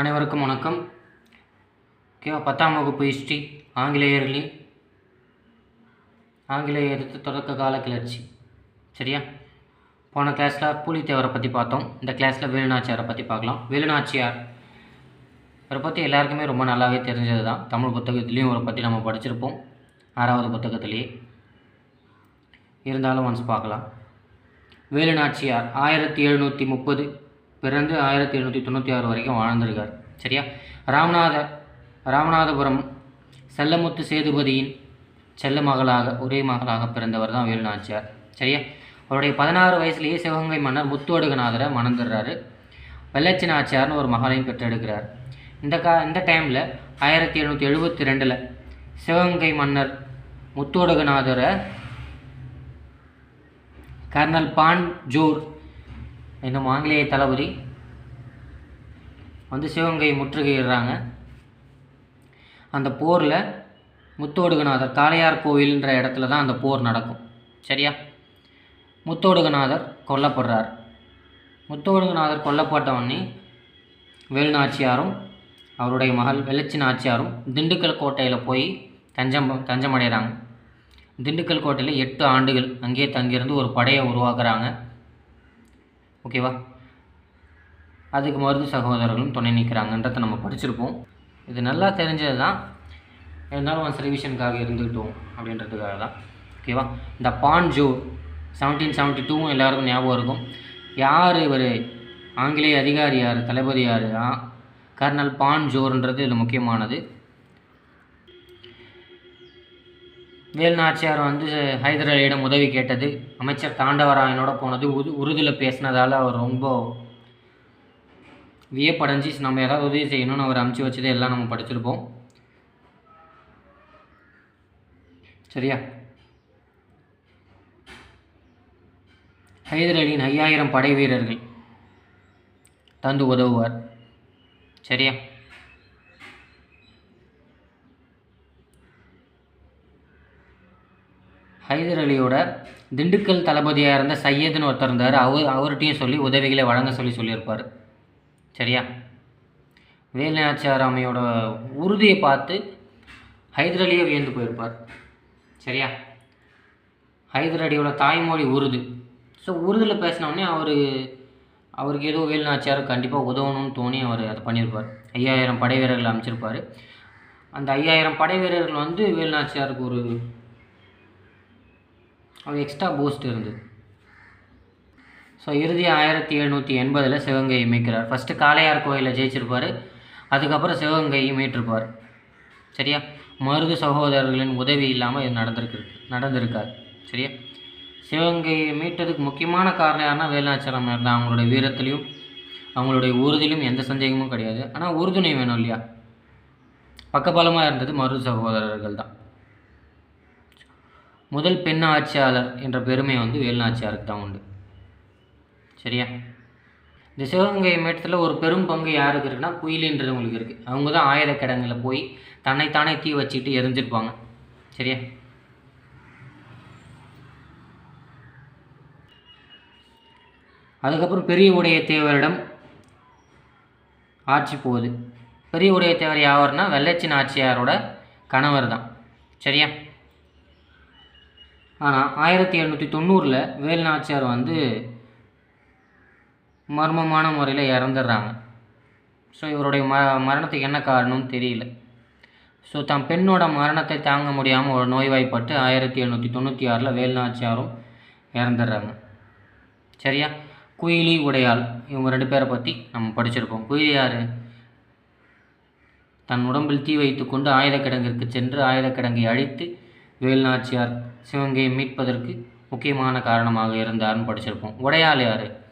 அனைவருக்கும் வணக்கம். ஓகேவா பத்தாம் வகுப்பு ஹிஸ்ட்ரி ஆங்கிலேயர்களின் ஆங்கிலேயர் தொடக்க கால கிளர்ச்சி சரியா? போன கிளாஸில் பூலித்தேவரை பற்றி பார்த்தோம். இந்த கிளாஸில் வேலுநாச்சியாரை பற்றி பார்க்கலாம். வேலுநாச்சியார் அவரை பற்றி எல்லாருக்குமே ரொம்ப நல்லாவே தெரிஞ்சது தான் தமிழ் புத்தகத்துலேயும் அவரை பற்றி நம்ம படிச்சிருப்போம். ஆறாவது புத்தகத்திலேயே. இருந்தாலும் ஒன்ஸ் பார்க்கலாம். வேலுநாச்சியார் ஆயிரத்தி எழுநூற்றி முப்பது பிறந்து ஆயிரத்தி எழுநூற்றி தொண்ணூற்றி ஆறு வரைக்கும் வாழ்ந்திருக்கார். சரியா? ராமநாத ராமநாதபுரம் செல்லமுத்து சேதுபதியின் செல்ல மகளாக ஒரே மகளாக பிறந்தவர் தான் வேலுநாச்சியார். சரியா? அவருடைய பதினாறு வயசுலேயே சிவகங்கை மன்னர் முத்துவடுகநாதரை மணந்துடுறாரு. வெள்ளச்சி நாச்சியார்னு ஒரு மகளையும் பெற்றெடுக்கிறார். இந்த கா இந்த டைமில் ஆயிரத்தி எழுநூற்றி எழுபத்தி ரெண்டில் சிவகங்கை மன்னர் முத்துவடுகநாதரை கர்னல் பான் ஜோர் என்னும் ஆங்கிலேய தளபதி வந்து சிவகங்கை முற்றுகையிடுறாங்க. அந்த போரில் முத்தோடுகநாதர் காளையார் கோவில்ன்ற இடத்துல தான் அந்த போர் நடக்கும். சரியா? முத்தோடுகநாதர் கொல்லப்படுறார். முத்தோடுகநாதர் கொல்லப்பட்ட உடனே வேலுநாச்சியாரும் அவருடைய மகள் வெள்ளச்சி நாச்சியாரும் திண்டுக்கல் கோட்டையில் போய் தஞ்சம் தஞ்சமடைகிறாங்க திண்டுக்கல் கோட்டையில் எட்டு ஆண்டுகள் அங்கேயே தங்கியிருந்து ஒரு படையை உருவாக்குறாங்க. ஓகேவா? அதுக்கு மருது சகோதரர்களும் துணை நிற்கிறாங்கன்றதை நம்ம படிச்சிருப்போம். இது நல்லா தெரிஞ்சது தான் இருந்தாலும் ஒன்ஸ் ரிவிஷனுக்காக இருந்துக்கிட்டோம் அப்படின்றதுக்காக தான். ஓகேவா? இந்த பான் ஜோ செவன்டீன் செவன்ட்டி டூவும் எல்லாருக்கும் ஞாபகம் இருக்கும். யார் இவர்? ஆங்கிலேய அதிகாரி யார்? தளபதி யார்? கர்னல் பான் ஜோர்ன்றது இதில் முக்கியமானது. வேல்நாச்சியார் வந்து ஹைதர் அலியிடம் உதவி கேட்டது. அமைச்சர் தாண்டவராயனோட போனது உரு உருதில் பேசினதால் அவர் ரொம்ப வியப்படைஞ்சி நம்ம ஏதாவது உதவி செய்யணும்னு அவர் அமுச்சு வச்சது எல்லாம் நம்ம படிச்சிருப்போம். சரியா? ஹைதர் அலியின் ஐயாயிரம் படை வீரர்கள் தந்து உதவுவார். சரியா? ஹைதர் அலியோட திண்டுக்கல் தளபதியாக இருந்த சையதுன்னு ஒருத்தர் இருந்தார். அவர் அவர்கிட்டையும் சொல்லி உதவிகளை வழங்க சொல்லி சொல்லியிருப்பார். சரியா? வேலுநாச்சியாராமையோட உறுதியை பார்த்து ஹைதர் அலியே வியந்து போயிருப்பார். சரியா? ஹைதர் அலியோட தாய்மொழி உருது. ஸோ உருதில் பேசினோடனே அவர் அவருக்கு ஏதோ வேலுநாச்சியார் கண்டிப்பாக உதவணும்னு தோணி அவர் அதை பண்ணியிருப்பார். ஐயாயிரம் படை வீரர்கள் அமைச்சிருப்பார் அந்த ஐயாயிரம் படை வீரர்கள் வந்து வேலுநாச்சியாருக்கு ஒரு ஒரு எக்ஸ்ட்ரா பூஸ்ட் இருந்தது. ஸோ இறுதி ஆயிரத்தி எழுநூற்றி எண்பதில் சிவகங்கையை மீட்கிறார். ஃபஸ்ட்டு காளையார் கோயிலில் ஜெயிச்சிருப்பார். அதுக்கப்புறம் சிவகங்கையை மீட்டிருப்பார். சரியா? மருது சகோதரர்களின் உதவி இல்லாமல் இது நடந்திருக்கு நடந்திருக்காது. சரியா? சிவகங்கையை மீட்டதுக்கு முக்கியமான காரணம் யாருன்னா வேலாச்சாரம் இருந்தால் அவங்களுடைய வீரத்திலையும் அவங்களுடைய உறுதியிலும் எந்த சந்தேகமும் கிடையாது. ஆனால் உறுதுணை வேணும் இல்லையா? பக்கபலமாக இருந்தது மருது சகோதரர்கள் தான். முதல் பெண் ஆட்சியாளர் என்ற பெருமை வந்து வேலுநாச்சியாருக்கு தான் உண்டு. சரியா? இந்த சிவகங்கை மேட்டத்தில் ஒரு பெரும் பங்கு யாருக்கு இருக்குன்னா குயிலின்றது உங்களுக்கு இருக்குது அவங்க தான் ஆயுத கிடங்கில் போய் தன்னைத்தானே தீ வச்சுக்கிட்டு எரிஞ்சிருப்பாங்க. சரியா? அதுக்கப்புறம் பெரிய உடைய தேவரிடம் ஆட்சி போகுது. பெரிய உடைய தேவர் யாவர்னா வெள்ளச்சின் ஆட்சியாரோட கணவர் தான். சரியா? ஆனால் ஆயிரத்தி எழுநூற்றி தொண்ணூறில் வேலுநாச்சியார் வந்து மர்மமான முறையில் இறந்துடுறாங்க. ஸோ இவருடைய ம மரணத்துக்கு என்ன காரணம்னு தெரியல. ஸோ தம் பெண்ணோட மரணத்தை தாங்க முடியாமல் ஒரு நோய்வாய்ப்பட்டு ஆயிரத்தி எழுநூற்றி தொண்ணூற்றி ஆறில் வேலுநாச்சியாரும் இறந்துடுறாங்க. சரியா? குயிலி உடையாள் இவங்க ரெண்டு பேரை பற்றி நம்ம படிச்சிருப்போம். குயிலி யார்? தன் உடம்பில் தீ வைத்து கொண்டு ஆயுதக்கிடங்கிற்கு சென்று ஆயுதக்கிடங்கை அழித்து வேலுநாச்சியார் சிவகங்கையை மீட்பதற்கு முக்கியமான காரணமாக இருந்தார்னு படிச்சிருப்போம். உடையாள் யார்?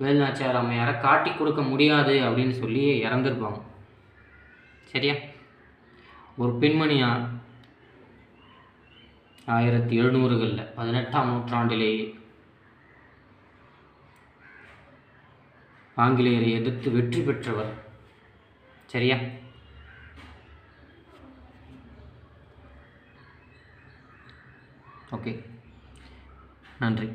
வேலுநாச்சியார் அம்மையாரை காட்டி கொடுக்க முடியாது அப்படின்னு சொல்லி இறந்துருப்பாங்க. சரியா? ஒரு பெண்மணியாக ஆயிரத்தி எழுநூறுகளில் பதினெட்டாம் நூற்றாண்டிலேயே ஆங்கிலேயரை எதிர்த்து வெற்றி பெற்றவர். சரியா? ஓகே. நன்றி.